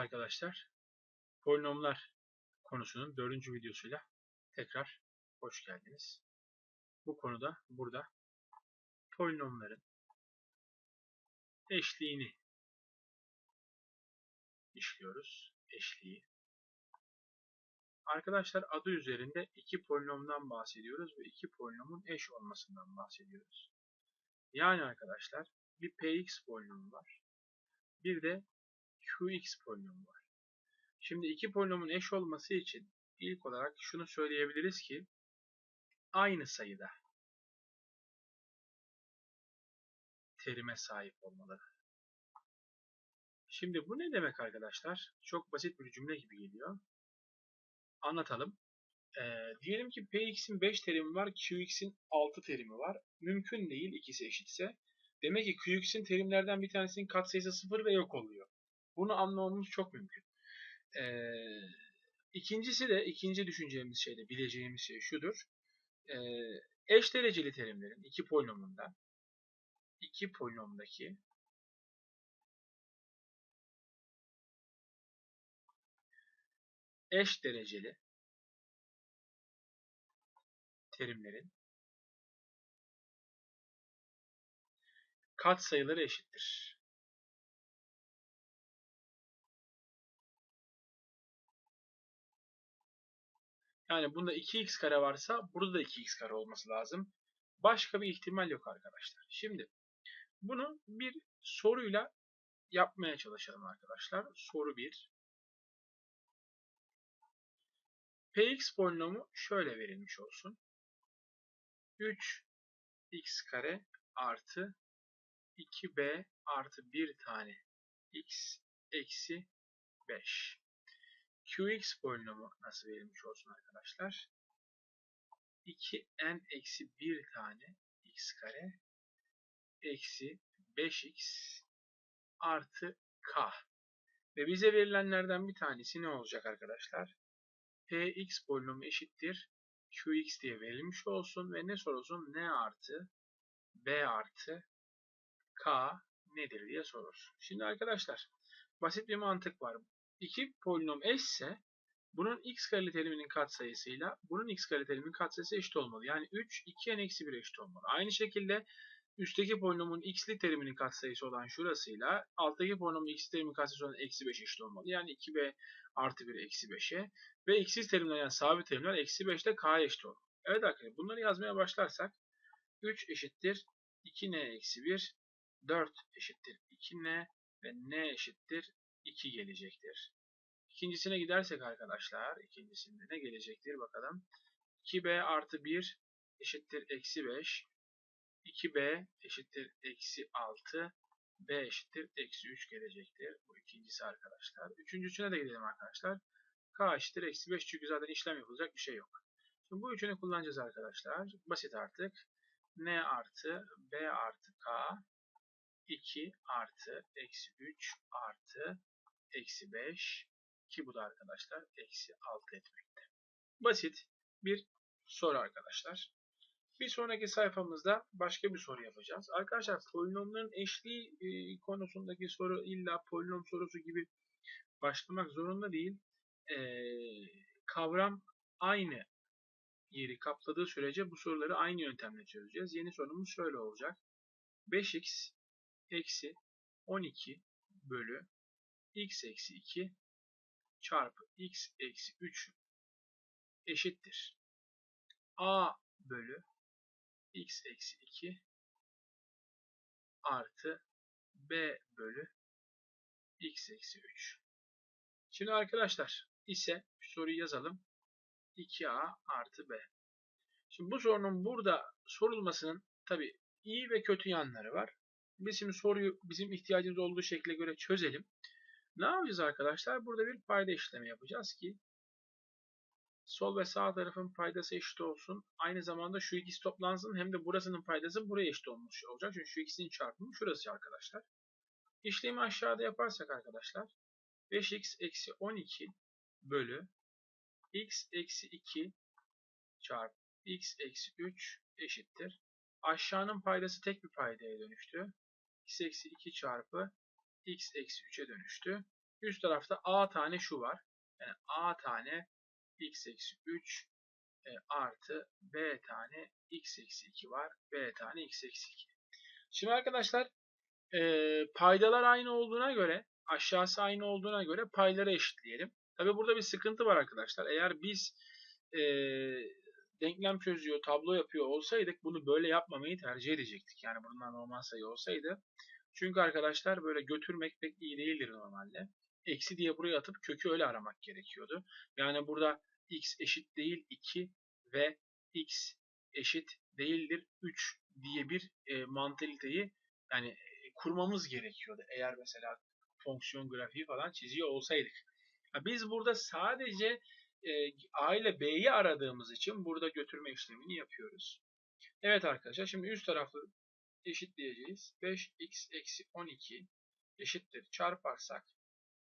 Arkadaşlar, polinomlar konusunun dördüncü videosuyla tekrar hoş geldiniz. Bu konuda burada polinomların eşliğini işliyoruz. Eşliği. Arkadaşlar adı üzerinde iki polinomdan bahsediyoruz ve iki polinomun eş olmasından bahsediyoruz. Yani arkadaşlar bir px polinomu var. Bir de qx polinomu var. Şimdi iki polinomun eş olması için ilk olarak şunu söyleyebiliriz ki aynı sayıda terime sahip olmalı. Şimdi bu ne demek arkadaşlar? Çok basit bir cümle gibi geliyor. Anlatalım. Ee, diyelim ki Px'in 5 terimi var, Qx'in 6 terimi var. Mümkün değil ikisi eşitse. Demek ki Qx'in terimlerden bir tanesinin katsayısı 0 ve yok oluyor. Bunu anlamamız çok mümkün. Ee, ikincisi de, ikinci düşüneceğimiz şey de, bileceğimiz şey şudur. Ee, eş dereceli terimlerin iki polinomunda, iki polinomdaki eş dereceli terimlerin katsayıları eşittir. Yani bunda 2x kare varsa burada da 2x kare olması lazım. Başka bir ihtimal yok arkadaşlar. Şimdi bunu bir soruyla yapmaya çalışalım arkadaşlar. Soru 1. Px polinomu şöyle verilmiş olsun. 3x kare artı 2b artı 1 tane x eksi 5. Qx polinomu nasıl verilmiş olsun arkadaşlar? 2n eksi 1 tane x kare eksi 5x artı k. Ve bize verilenlerden bir tanesi ne olacak arkadaşlar? px polinomu eşittir qx diye verilmiş olsun ve ne sorulsun? n artı b artı k nedir diye sorur. Şimdi arkadaşlar basit bir mantık var. İki polinom eşse bunun x kareli teriminin katsayısıyla bunun x kareli teriminin katsayısı eşit olmalı. Yani 3 2n eksi 1 eşit olmalı. Aynı şekilde üstteki polinomun x'li teriminin katsayısı olan şurasıyla alttaki polinomun x'li teriminin katsayısı olan eksi 5 eşit olmalı. Yani 2b artı 1 eksi 5'e ve x'siz terimler yani sabit terimler eksi 5 ile k'ya eşit olmalı. Evet arkadaşlar bunları yazmaya başlarsak 3 eşittir 2n eksi 1 4 eşittir 2n ve n eşittir 2 gelecektir. İkincisine gidersek arkadaşlar, ikincisinde ne gelecektir bakalım. 2b artı 1 eşittir eksi 5. 2b eşittir eksi 6. b eşittir eksi 3 gelecektir. Bu ikincisi arkadaşlar. Üçüncüsüne de gidelim arkadaşlar. k eşittir eksi 5 çünkü zaten işlem yapılacak bir şey yok. Şimdi bu üçünü kullanacağız arkadaşlar. Basit artık. n artı b artı k 2 artı eksi 3 artı eksi 5 ki bu da arkadaşlar eksi 6 etmekte. Basit bir soru arkadaşlar. Bir sonraki sayfamızda başka bir soru yapacağız. Arkadaşlar polinomların eşliği e, konusundaki soru illa polinom sorusu gibi başlamak zorunda değil. E, kavram aynı yeri kapladığı sürece bu soruları aynı yöntemle çözeceğiz. Yeni sorumuz şöyle olacak. 5x eksi 12 bölü x eksi 2 çarpı x eksi 3 eşittir. a bölü x eksi 2 artı b bölü x eksi 3. Şimdi arkadaşlar ise soruyu yazalım. 2a artı b. Şimdi bu sorunun burada sorulmasının tabi iyi ve kötü yanları var. Biz şimdi soruyu bizim ihtiyacımız olduğu şekle göre çözelim. Ne yapacağız arkadaşlar? Burada bir payda işlemi yapacağız ki sol ve sağ tarafın paydası eşit olsun. Aynı zamanda şu ikisi toplansın hem de burasının paydası buraya eşit olmuş olacak. Çünkü şu ikisinin çarpımı şurası arkadaşlar. İşlemi aşağıda yaparsak arkadaşlar 5x eksi 12 bölü x eksi 2 çarpı x eksi 3 eşittir. Aşağının paydası tek bir paydaya dönüştü x eksi 2 çarpı x eksi 3'e dönüştü. Üst tarafta a tane şu var. Yani a tane x eksi 3 e, artı b tane x eksi 2 var. b tane x eksi 2. Şimdi arkadaşlar e, paydalar aynı olduğuna göre aşağısı aynı olduğuna göre payları eşitleyelim. Tabi burada bir sıkıntı var arkadaşlar. Eğer biz e, denklem çözüyor, tablo yapıyor olsaydık bunu böyle yapmamayı tercih edecektik. Yani bunlar normal sayı olsaydı. Çünkü arkadaşlar böyle götürmek pek iyi değildir normalde. Eksi diye buraya atıp kökü öyle aramak gerekiyordu. Yani burada x eşit değil 2 ve x eşit değildir 3 diye bir e, mantaliteyi yani e, kurmamız gerekiyordu. Eğer mesela fonksiyon grafiği falan çiziyor olsaydık. Biz burada sadece e, A ile B'yi aradığımız için burada götürme işlemini yapıyoruz. Evet arkadaşlar şimdi üst tarafı eşitleyeceğiz. 5x eksi 12 eşittir. Çarparsak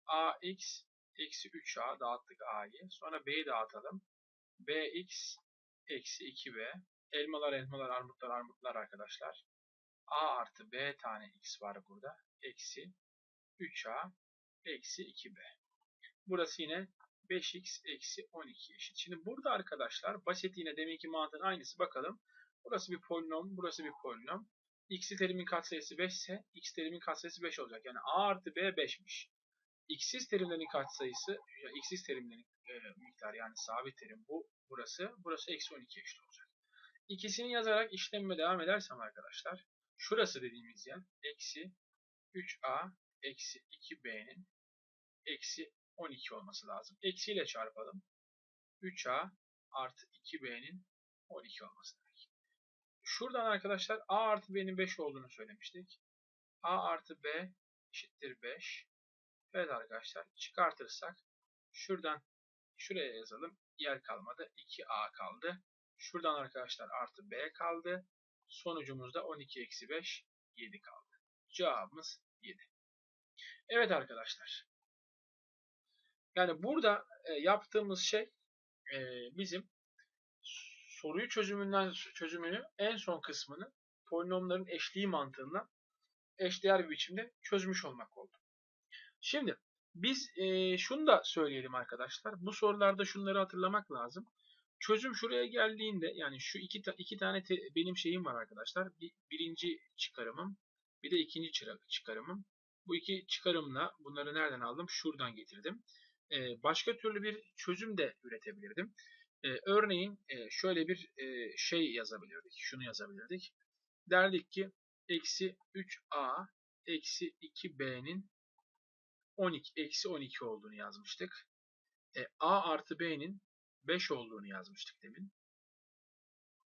ax eksi 3a dağıttık a'yı. Sonra b'yi dağıtalım. bx eksi 2b. Elmalar elmalar armutlar armutlar arkadaşlar. a artı b tane x var burada. Eksi 3a eksi 2b. Burası yine 5x eksi 12 eşit. Şimdi burada arkadaşlar basit yine deminki mantığın aynısı. Bakalım. Burası bir polinom, burası bir polinom. X terimin katsayısı 5 ise x terimin katsayısı 5 olacak. Yani a artı b 5'miş. x'siz terimlerin katsayısı, ya x'siz terimlerin e, miktarı yani sabit terim bu burası. Burası eksi 12 eşit olacak. İkisini yazarak işlemime devam edersem arkadaşlar. Şurası dediğimiz yer eksi 3a eksi 2b'nin eksi 12 olması lazım. Eksiyle çarpalım. 3a artı 2b'nin 12 olması demek. Şuradan arkadaşlar a artı b'nin 5 olduğunu söylemiştik. a artı b eşittir 5. Evet arkadaşlar çıkartırsak şuradan şuraya yazalım. Yer kalmadı. 2a kaldı. Şuradan arkadaşlar artı b kaldı. Sonucumuzda 12 eksi 5 7 kaldı. Cevabımız 7. Evet arkadaşlar. Yani burada e, yaptığımız şey e, bizim soruyu çözümünden çözümünü en son kısmını polinomların eşliği mantığından eşdeğer bir biçimde çözmüş olmak oldu. Şimdi biz e, şunu da söyleyelim arkadaşlar. Bu sorularda şunları hatırlamak lazım. Çözüm şuraya geldiğinde yani şu iki, ta, iki tane te, benim şeyim var arkadaşlar. Bir, birinci çıkarımım bir de ikinci çıkarımım. Bu iki çıkarımla bunları nereden aldım? Şuradan getirdim. Ee, başka türlü bir çözüm de üretebilirdim. Ee, örneğin e, şöyle bir e, şey yazabilirdik. Şunu yazabilirdik. Derdik ki eksi 3a eksi 2b'nin 12 eksi 12 olduğunu yazmıştık. E, a artı b'nin 5 olduğunu yazmıştık demin.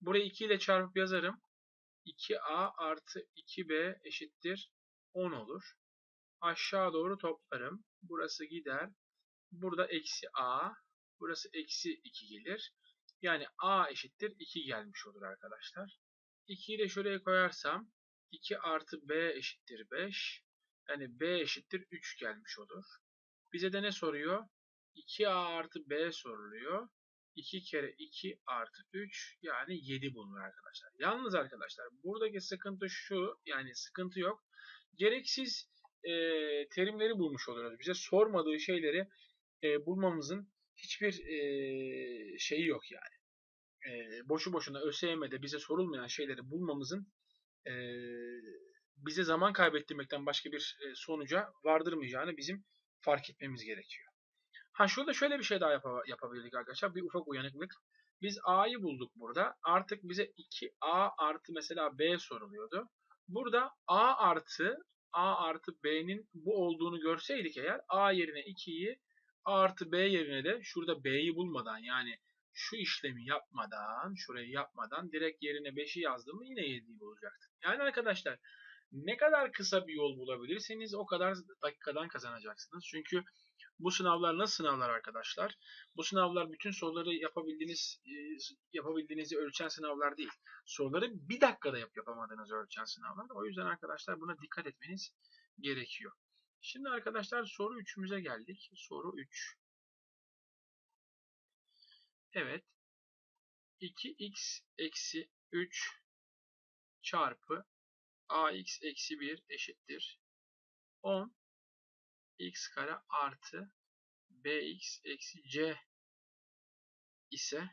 Burayı 2 ile çarpıp yazarım. 2a artı 2b eşittir 10 olur. Aşağı doğru toplarım. Burası gider. Burada eksi a. Burası eksi 2 gelir. Yani a eşittir 2 gelmiş olur arkadaşlar. 2'yi de şuraya koyarsam 2 artı b eşittir 5. Yani b eşittir 3 gelmiş olur. Bize de ne soruyor? 2a artı b soruluyor. 2 kere 2 artı 3 yani 7 bulunur arkadaşlar. Yalnız arkadaşlar buradaki sıkıntı şu yani sıkıntı yok. Gereksiz e, terimleri bulmuş oluyoruz. Bize sormadığı şeyleri e, bulmamızın hiçbir e, şeyi yok yani. E, boşu boşuna ÖSYM'de bize sorulmayan şeyleri bulmamızın e, bize zaman kaybettirmekten başka bir sonuca vardırmayacağını bizim fark etmemiz gerekiyor. Ha şurada şöyle bir şey daha yap yapabilirdik arkadaşlar. Bir ufak uyanıklık. Biz A'yı bulduk burada. Artık bize 2A artı mesela B soruluyordu. Burada A artı A artı B'nin bu olduğunu görseydik eğer A yerine 2'yi A artı B yerine de şurada B'yi bulmadan yani şu işlemi yapmadan, şurayı yapmadan direkt yerine 5'i yazdığımı yine 7'yi bulacaktım. Yani arkadaşlar ne kadar kısa bir yol bulabilirseniz o kadar dakikadan kazanacaksınız. Çünkü bu sınavlar nasıl sınavlar arkadaşlar? Bu sınavlar bütün soruları yapabildiğiniz e, yapabildiğinizi ölçen sınavlar değil. Soruları bir dakikada yap yapamadığınız ölçen sınavlar. O yüzden arkadaşlar buna dikkat etmeniz gerekiyor. Şimdi arkadaşlar soru 3'ümüze geldik. Soru 3. Evet. 2x eksi 3 çarpı ax eksi 1 eşittir. 10 x kare artı bx eksi c ise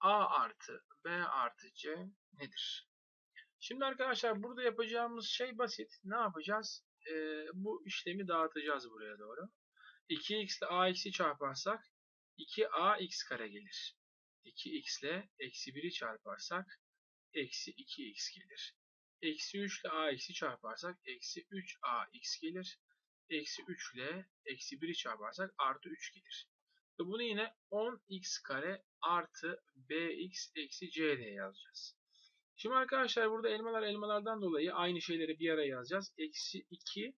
a artı b artı c nedir? Şimdi arkadaşlar burada yapacağımız şey basit. Ne yapacağız? Ee, bu işlemi dağıtacağız buraya doğru. 2x ile ax'i çarparsak 2ax kare gelir. 2x ile eksi 1'i çarparsak eksi 2x gelir. Eksi 3 ile ax'i çarparsak eksi 3ax gelir. Eksi 3 ile eksi 1'i çarparsak artı 3 gelir. Ve bunu yine 10x kare artı bx eksi c diye yazacağız. Şimdi arkadaşlar burada elmalar elmalardan dolayı aynı şeyleri bir araya yazacağız. Eksi 2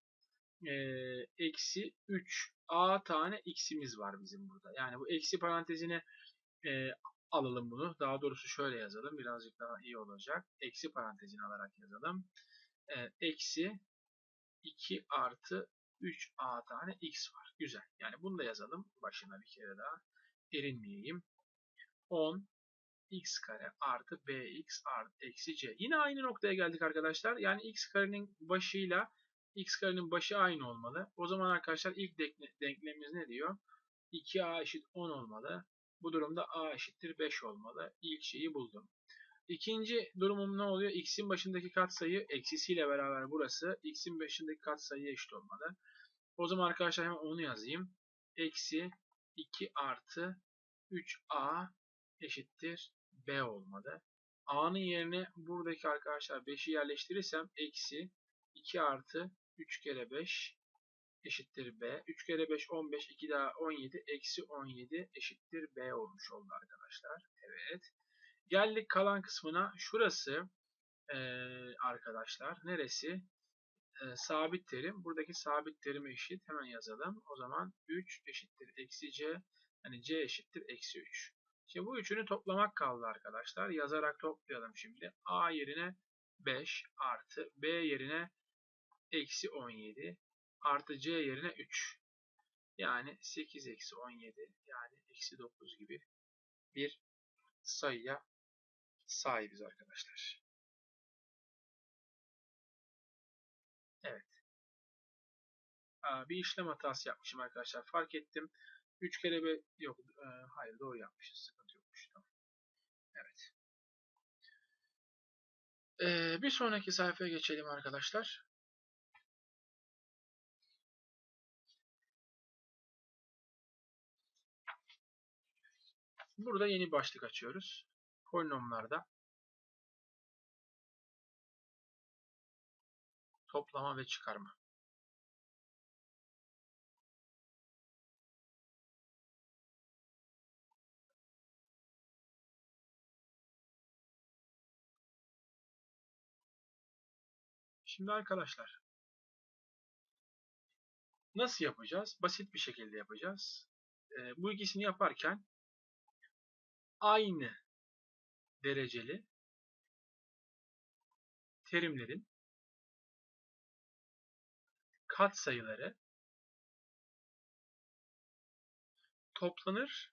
e, eksi 3 a tane x'imiz var bizim burada. Yani bu eksi parantezine e, alalım bunu. Daha doğrusu şöyle yazalım. Birazcık daha iyi olacak. Eksi parantezini alarak yazalım. E, eksi 2 artı 3a tane x var. Güzel. Yani bunu da yazalım. Başına bir kere daha. Erinmeyeyim. 10 x kare artı bx artı eksi c. Yine aynı noktaya geldik arkadaşlar. Yani x karenin başıyla x karenin başı aynı olmalı. O zaman arkadaşlar ilk denklemimiz ne diyor? 2a eşit 10 olmalı. Bu durumda a eşittir 5 olmalı. İlk şeyi buldum. İkinci durumum ne oluyor? x'in başındaki katsayı eksisiyle beraber burası x'in başındaki katsayıya eşit olmalı. O zaman arkadaşlar hemen onu yazayım. Eksi 2 artı 3a eşittir b olmalı. a'nın yerine buradaki arkadaşlar 5'i yerleştirirsem eksi 2 artı 3 kere 5 eşittir b. 3 kere 5 15, 2 daha 17, eksi 17 eşittir b olmuş oldu arkadaşlar. Evet. Geldik kalan kısmına. Şurası ee, arkadaşlar neresi? Ee, sabit terim. Buradaki sabit terim eşit. Hemen yazalım. O zaman 3 eşittir eksi c. Yani c eşittir eksi 3. Şimdi bu üçünü toplamak kaldı arkadaşlar. Yazarak toplayalım şimdi. a yerine 5 artı b yerine eksi 17 artı c yerine 3. Yani 8 eksi 17 yani eksi 9 gibi bir sayıya sahibiz arkadaşlar. Evet. Bir işlem hatası yapmışım arkadaşlar. Fark ettim. 3 kere bir yok. E, hayır doğru yapmışız. Sıkıntı yokmuş. Tamam. Evet. Ee, bir sonraki sayfaya geçelim arkadaşlar. Burada yeni başlık açıyoruz. Polinomlarda toplama ve çıkarma. Şimdi arkadaşlar nasıl yapacağız? Basit bir şekilde yapacağız. E, bu ikisini yaparken aynı dereceli terimlerin katsayıları toplanır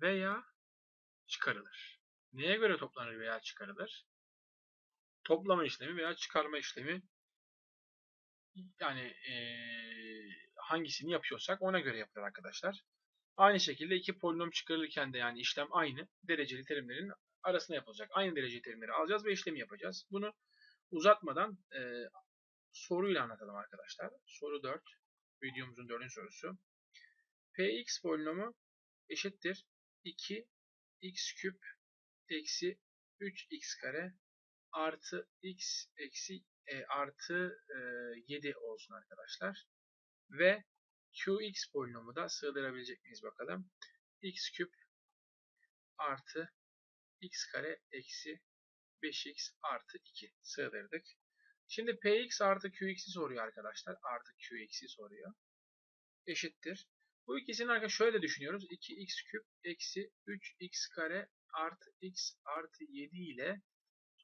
veya çıkarılır. Neye göre toplanır veya çıkarılır? Toplama işlemi veya çıkarma işlemi yani e, hangisini yapıyorsak ona göre yapılır arkadaşlar. Aynı şekilde iki polinom çıkarılırken de yani işlem aynı. Dereceli terimlerin arasında yapılacak. Aynı dereceli terimleri alacağız ve işlemi yapacağız. Bunu uzatmadan e, soruyla anlatalım arkadaşlar. Soru 4. Videomuzun 4. sorusu. Px polinomu eşittir 2 x küp eksi 3x kare artı x eksi e, artı e, 7 olsun arkadaşlar. Ve qx polinomu da sığdırabilecek miyiz bakalım. x küp artı x kare eksi 5x artı 2 sığdırdık. Şimdi px artı qx'i soruyor arkadaşlar. Artı qx'i soruyor. Eşittir. Bu ikisini arkadaşlar şöyle düşünüyoruz. 2x küp eksi 3x kare artı x artı 7 ile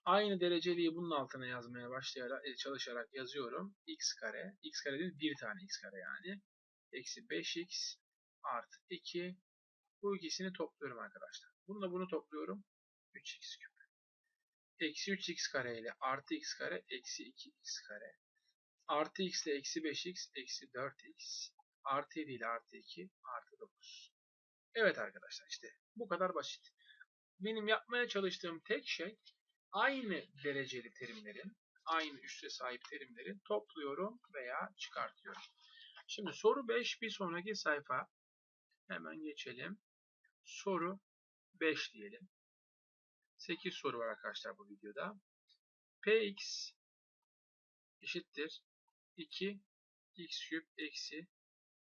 aynı dereceliği bunun altına yazmaya başlayarak e, çalışarak yazıyorum. x kare. x kare değil bir tane x kare yani eksi 5x artı 2 bu ikisini topluyorum arkadaşlar. Bununla bunu topluyorum. 3x küp. Eksi 3x kare ile artı x kare eksi 2x kare Artı x ile eksi 5x eksi 4x artı 7 ile artı 2 artı 9. Evet arkadaşlar işte bu kadar basit. Benim yapmaya çalıştığım tek şey aynı dereceli terimlerin, aynı üste sahip terimleri topluyorum veya çıkartıyorum. Şimdi soru 5 bir sonraki sayfa. Hemen geçelim. Soru 5 diyelim. 8 soru var arkadaşlar bu videoda. Px eşittir 2 x küp eksi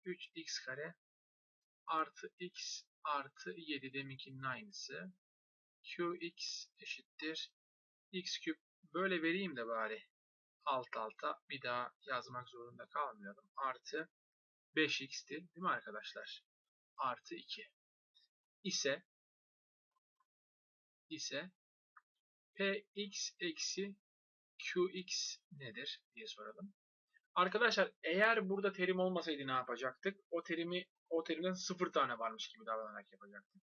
3x kare artı x artı 7 deminkinin aynısı. qx eşittir x küp böyle vereyim de bari alt alta bir daha yazmak zorunda kalmayalım. Artı 5x'ti değil mi arkadaşlar? Artı 2 ise ise px eksi qx nedir diye soralım. Arkadaşlar eğer burada terim olmasaydı ne yapacaktık? O terimi o terimden sıfır tane varmış gibi davranarak yapacaktık.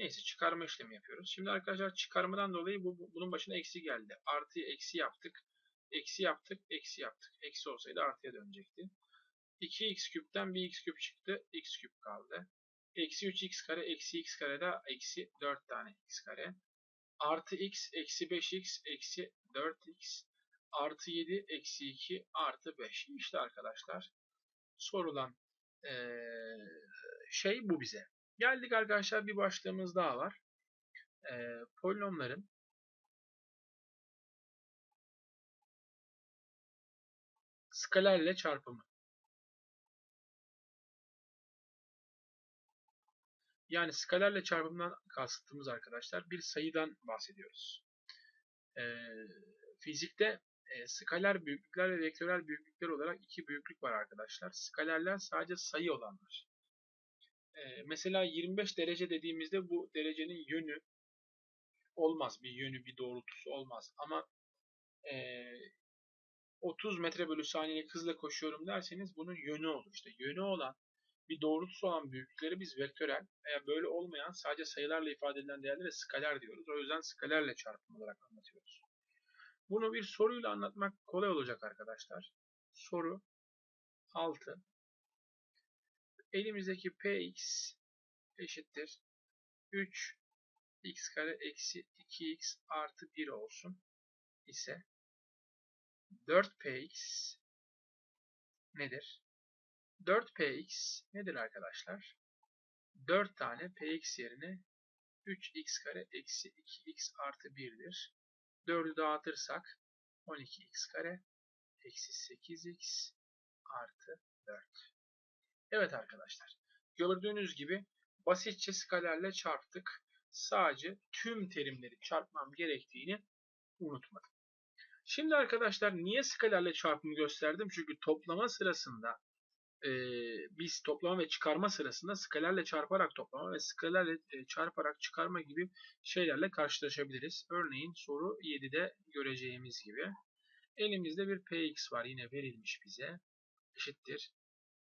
Neyse çıkarma işlemi yapıyoruz. Şimdi arkadaşlar çıkarmadan dolayı bu, bunun başına eksi geldi. Artıyı eksi yaptık. Eksi yaptık. Eksi yaptık. Eksi olsaydı artıya dönecekti. 2x küpten bir x küp çıktı. x küp kaldı. Eksi 3x kare eksi x kare de eksi 4 tane x kare. Artı x eksi 5x eksi 4x artı 7 eksi 2 artı 5. İşte arkadaşlar sorulan ee, şey bu bize. Geldik arkadaşlar bir başlığımız daha var. Ee, polinomların skalerle çarpımı. Yani skalerle çarpımdan kastımız arkadaşlar bir sayıdan bahsediyoruz. Ee, fizikte e, skaler büyüklükler ve vektörel büyüklükler olarak iki büyüklük var arkadaşlar. Skalerler sadece sayı olanlar. Mesela 25 derece dediğimizde bu derecenin yönü olmaz. Bir yönü, bir doğrultusu olmaz. Ama e, 30 metre bölü saniye hızla koşuyorum derseniz bunun yönü olur. İşte yönü olan bir doğrultusu olan büyüklükleri biz vektörel veya böyle olmayan sadece sayılarla ifade edilen değerlere skaler diyoruz. O yüzden skalerle çarpım olarak anlatıyoruz. Bunu bir soruyla anlatmak kolay olacak arkadaşlar. Soru 6. Elimizdeki px eşittir 3 x kare eksi 2x artı 1 olsun ise 4px nedir? 4px nedir arkadaşlar? 4 tane px yerine 3x kare eksi 2x artı 1'dir. 4'ü dağıtırsak 12x kare eksi 8x artı 4. Evet arkadaşlar. Gördüğünüz gibi basitçe skalerle çarptık. Sadece tüm terimleri çarpmam gerektiğini unutmadım. Şimdi arkadaşlar niye skalerle çarpımı gösterdim? Çünkü toplama sırasında e, biz toplama ve çıkarma sırasında skalerle çarparak toplama ve skalerle e, çarparak çıkarma gibi şeylerle karşılaşabiliriz. Örneğin soru 7'de göreceğimiz gibi. Elimizde bir px var yine verilmiş bize. Eşittir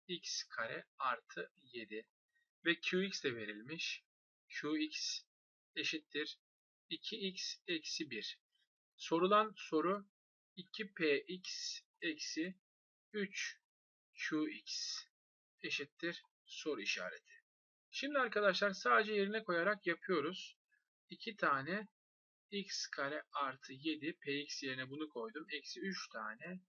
x kare artı 7 ve qx de verilmiş. qx eşittir 2x eksi 1. Sorulan soru 2px eksi 3 qx eşittir soru işareti. Şimdi arkadaşlar sadece yerine koyarak yapıyoruz. 2 tane x kare artı 7 px yerine bunu koydum. Eksi 3 tane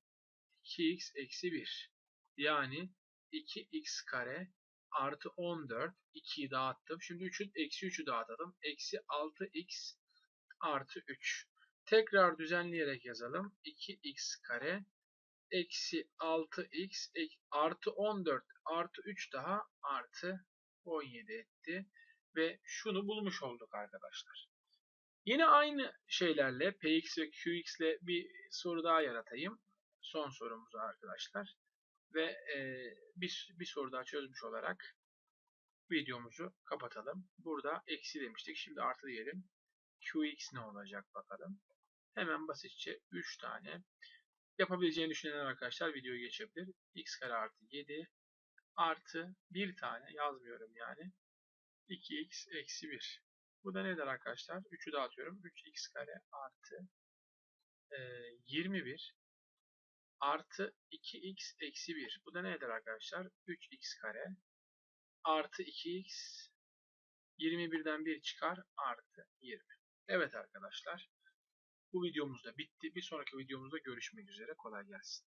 2x eksi 1. Yani 2x kare artı 14 2'yi dağıttım. Şimdi 3'ün eksi 3'ü dağıtalım. Eksi 6x artı 3. Tekrar düzenleyerek yazalım. 2x kare eksi 6x artı 14 artı 3 daha artı 17 etti. Ve şunu bulmuş olduk arkadaşlar. Yine aynı şeylerle px ve qx ile bir soru daha yaratayım. Son sorumuzu arkadaşlar. Ve e, bir, bir soru daha çözmüş olarak videomuzu kapatalım. Burada eksi demiştik. Şimdi artı diyelim. qx ne olacak bakalım. Hemen basitçe 3 tane yapabileceğini düşünen arkadaşlar videoyu geçebilir. x kare artı 7 artı bir tane yazmıyorum yani. 2x eksi 1. Bu da nedir arkadaşlar? 3'ü dağıtıyorum. 3x kare artı e, 21 artı 2x eksi 1. Bu da ne eder arkadaşlar? 3x kare artı 2x 21'den 1 çıkar artı 20. Evet arkadaşlar. Bu videomuz da bitti. Bir sonraki videomuzda görüşmek üzere. Kolay gelsin.